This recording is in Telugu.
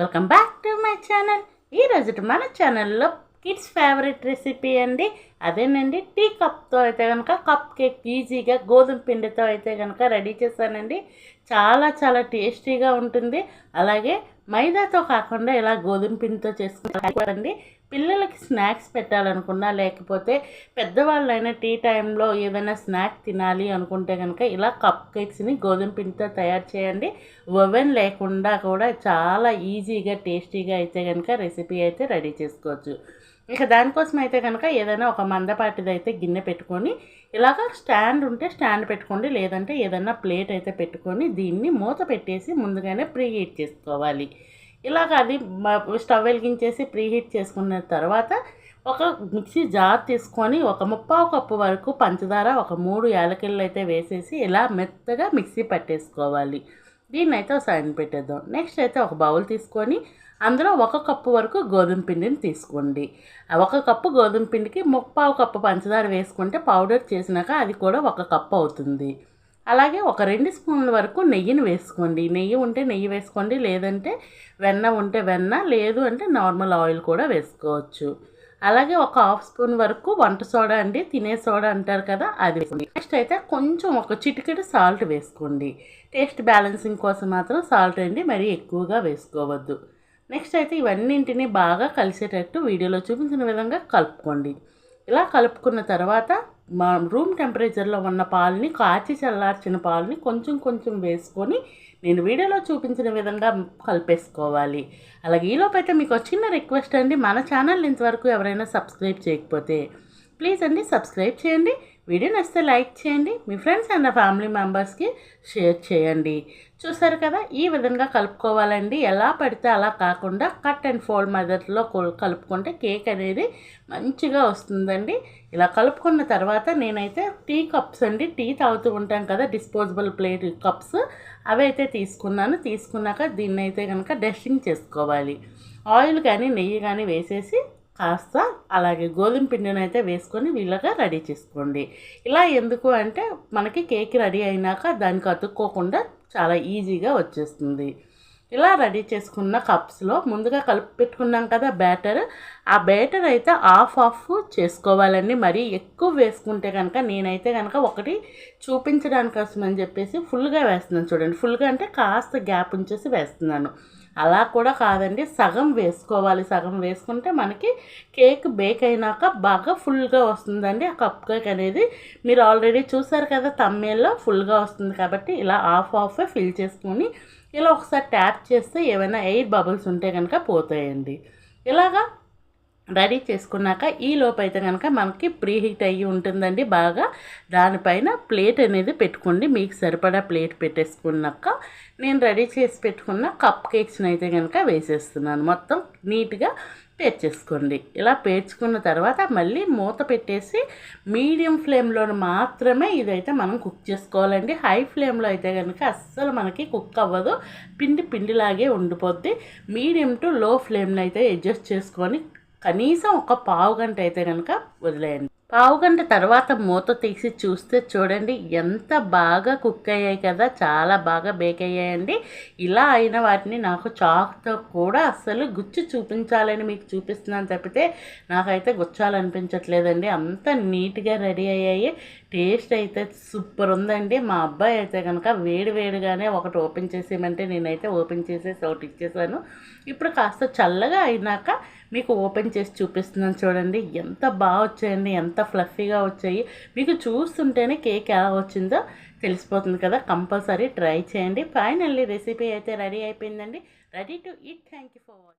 Welcome back to my channel ఈరోజు మన ఛానల్లో కిడ్స్ ఫేవరెట్ రెసిపీ అండి. అదేనండి టీ కప్తో అయితే కనుక కప్ కేక్ ఈజీగా గోధుమ పిండితో అయితే కనుక రెడీ చేశానండి. చాలా చాలా టేస్టీగా ఉంటుంది. అలాగే మైదాతో కాకుండా ఇలా గోధుమ పిండితో చేసుకుంటారండి పిల్లలకి స్నాక్స్ పెట్టాలనుకున్నా లేకపోతే పెద్దవాళ్ళైనా టీ టైంలో ఏదైనా స్నాక్ తినాలి అనుకుంటే కనుక ఇలా కప్ కేక్స్ని గోధుమ పిండితో తయారు చేయండి. ఓవెన్ లేకుండా కూడా చాలా ఈజీగా టేస్టీగా అయితే కనుక రెసిపీ అయితే రెడీ చేసుకోవచ్చు. ఇక దానికోసం అయితే కనుక ఏదైనా ఒక మందపాటిది అయితే గిన్నె పెట్టుకొని ఇలాగ స్టాండ్ ఉంటే స్టాండ్ పెట్టుకోండి లేదంటే ఏదైనా ప్లేట్ అయితే పెట్టుకొని దీన్ని మూత పెట్టేసి ముందుగానే ప్రీ హీట్ చేసుకోవాలి. ఇలాగ అది స్టవ్ వెలిగించేసి ప్రీ హీట్ చేసుకున్న తర్వాత ఒక మిక్సీ జార్ తీసుకొని ఒక ముప్పావు కప్పు వరకు పంచదార ఒక మూడు యాలకిళ్ళు అయితే వేసేసి ఇలా మెత్తగా మిక్సీ పట్టేసుకోవాలి. దీన్ని అయితే సైన్ పెట్టేద్దాం. నెక్స్ట్ అయితే ఒక బౌల్ తీసుకొని అందులో ఒక కప్పు వరకు గోధుమ పిండిని తీసుకోండి. ఒక కప్పు గోధుమ పిండికి ముప్పావు కప్పు పంచదార వేసుకుంటే పౌడర్ చేసినాక అది కూడా ఒక కప్పు అవుతుంది. అలాగే ఒక రెండు స్పూన్ల వరకు నెయ్యిని వేసుకోండి. నెయ్యి ఉంటే నెయ్యి వేసుకోండి లేదంటే వెన్న ఉంటే వెన్న లేదు అంటే నార్మల్ ఆయిల్ కూడా వేసుకోవచ్చు. అలాగే ఒక హాఫ్ స్పూన్ వరకు వంట సోడా అండి తినే సోడా అంటారు కదా అది వేసుకోండి. నెక్స్ట్ అయితే కొంచెం ఒక చిటికెడు సాల్ట్ వేసుకోండి. టేస్ట్ బ్యాలెన్సింగ్ కోసం మాత్రం సాల్ట్ అండి మరీ ఎక్కువగా వేసుకోవద్దు. నెక్స్ట్ అయితే ఇవన్నింటినీ బాగా కలిసేటట్టు వీడియోలో చూపించిన విధంగా కలుపుకోండి. ఇలా కలుపుకున్న తర్వాత మా రూమ్ టెంపరేచర్లో ఉన్న పాలని కాచి చల్లార్చిన పాలని కొంచెం కొంచెం వేసుకొని నేను వీడియోలో చూపించిన విధంగా కలిపేసుకోవాలి. అలాగే ఈలోపైతే మీకు చిన్న రిక్వెస్ట్ అండి. మన ఛానల్ ఇంతవరకు ఎవరైనా సబ్స్క్రైబ్ చేయకపోతే ప్లీజ్ అండి సబ్స్క్రైబ్ చేయండి. వీడియో నచ్చితే లైక్ చేయండి మీ ఫ్రెండ్స్ అండ్ ఫ్యామిలీ మెంబర్స్కి షేర్ చేయండి. చూసారు కదా ఈ విధంగా కలుపుకోవాలండి. ఎలా పడితే అలా కాకుండా కట్ అండ్ ఫోల్డ్ మెథడ్లో కలుపుకుంటే కేక్ అనేది మంచిగా వస్తుందండి. ఇలా కలుపుకున్న తర్వాత నేనైతే టీ కప్స్ అండి టీ తాగుతూ ఉంటాం కదా డిస్పోజబుల్ ప్లేట్ కప్స్. అవి అయితే తీసుకున్నాను. తీసుకున్నాక దీన్ని అయితే కనుక డస్టింగ్ చేసుకోవాలి. ఆయిల్ కానీ నెయ్యి కానీ వేసేసి కాస్త అలాగే గోధుమ పిండిని అయితే వేసుకొని వీళ్ళగా రెడీ చేసుకోండి. ఇలా ఎందుకు అంటే మనకి కేక్ రెడీ అయినాక దానికి అతుక్కోకుండా చాలా ఈజీగా వచ్చేస్తుంది. ఇలా రెడీ చేసుకున్న కప్స్లో ముందుగా కలిపి పెట్టుకున్నాం కదా బ్యాటర్. ఆ బ్యాటర్ అయితే ఆఫ్ ఆఫ్ చేసుకోవాలండి. మరీ ఎక్కువ వేసుకుంటే కనుక నేనైతే కనుక ఒకటి చూపించడానికి కోసం అని చెప్పేసి ఫుల్గా వేస్తున్నాను చూడండి. ఫుల్గా అంటే కాస్త గ్యాప్ ఉంచేసి వేస్తున్నాను. అలా కూడా కాదండి. సగం వేసుకోవాలి. సగం వేసుకుంటే మనకి కేక్ బేక్ అయినాక బాగా ఫుల్గా వస్తుందండి. ఆ కప్ కేక్ అనేది మీరు ఆల్రెడీ చూసారు కదా తమ్మేల్లో ఫుల్గా వస్తుంది కాబట్టి ఇలా ఆఫ్ ఆఫ్ ఫిల్ చేసుకొని ఇలా ఒకసారి ట్యాప్ చేస్తే ఏమైనా ఎయిర్ బబుల్స్ ఉంటే కనుక పోతాయండి. ఇలాగా రెడీ చేసుకున్నాక ఈ లోపు అయితే కనుక మనకి ప్రీ హీట్ అయ్యి ఉంటుందండి బాగా. దానిపైన ప్లేట్ అనేది పెట్టుకోండి. మీకు సరిపడా ప్లేట్ పెట్టేసుకున్నాక నేను రెడీ చేసి పెట్టుకున్న కప్ కేక్స్ని అయితే కనుక వేసేస్తున్నాను. మొత్తం నీట్గా పేర్చేసుకోండి. ఇలా పేర్చుకున్న తర్వాత మళ్ళీ మూత పెట్టేసి మీడియం ఫ్లేమ్లో మాత్రమే ఇదైతే మనం కుక్ చేసుకోవాలండి. హై ఫ్లేమ్లో అయితే కనుక అస్సలు మనకి కుక్ అవ్వదు. పిండి పిండిలాగే ఉండిపోద్ది. మీడియం టు లో ఫ్లేమ్లో అయితే అడ్జస్ట్ చేసుకొని కనీసం ఒక పావు గంట అయితే కనుక వదిలేయండి. పావుగంట తర్వాత మూత తీసి చూస్తే చూడండి ఎంత బాగా కుక్ అయ్యాయి కదా చాలా బాగా బేక్ అయ్యాయండి. ఇలా అయిన వాటిని నాకు చాక్తో కూడా అస్సలు గుచ్చి చూపించాలని మీకు చూపిస్తున్నాను తప్పితే నాకైతే గుచ్చాలనిపించట్లేదండి. అంత నీట్గా రెడీ అయ్యాయి. టేస్ట్ అయితే సూపర్ ఉందండి. మా అబ్బాయి అయితే కనుక వేడి వేడిగానే ఒకటి ఓపెన్ చేసేయమంటే నేనైతే ఓపెన్ చేసేసి ఒకటి ఇచ్చేసాను. ఇప్పుడు కాస్త చల్లగా అయినాక మీకు ఓపెన్ చేసి చూపిస్తున్నాను చూడండి ఎంత బాగా వచ్చాయండి ఎంత ఎంత ఫ్లఫీగా వచ్చాయి. మీకు చూస్తుంటేనే కేక్ ఎలా వచ్చిందో తెలిసిపోతుంది కదా. కంపల్సరీ ట్రై చేయండి. ఫైనల్లీ రెసిపీ అయితే రెడీ అయిపోయిందండి. Ready to eat thank you for watching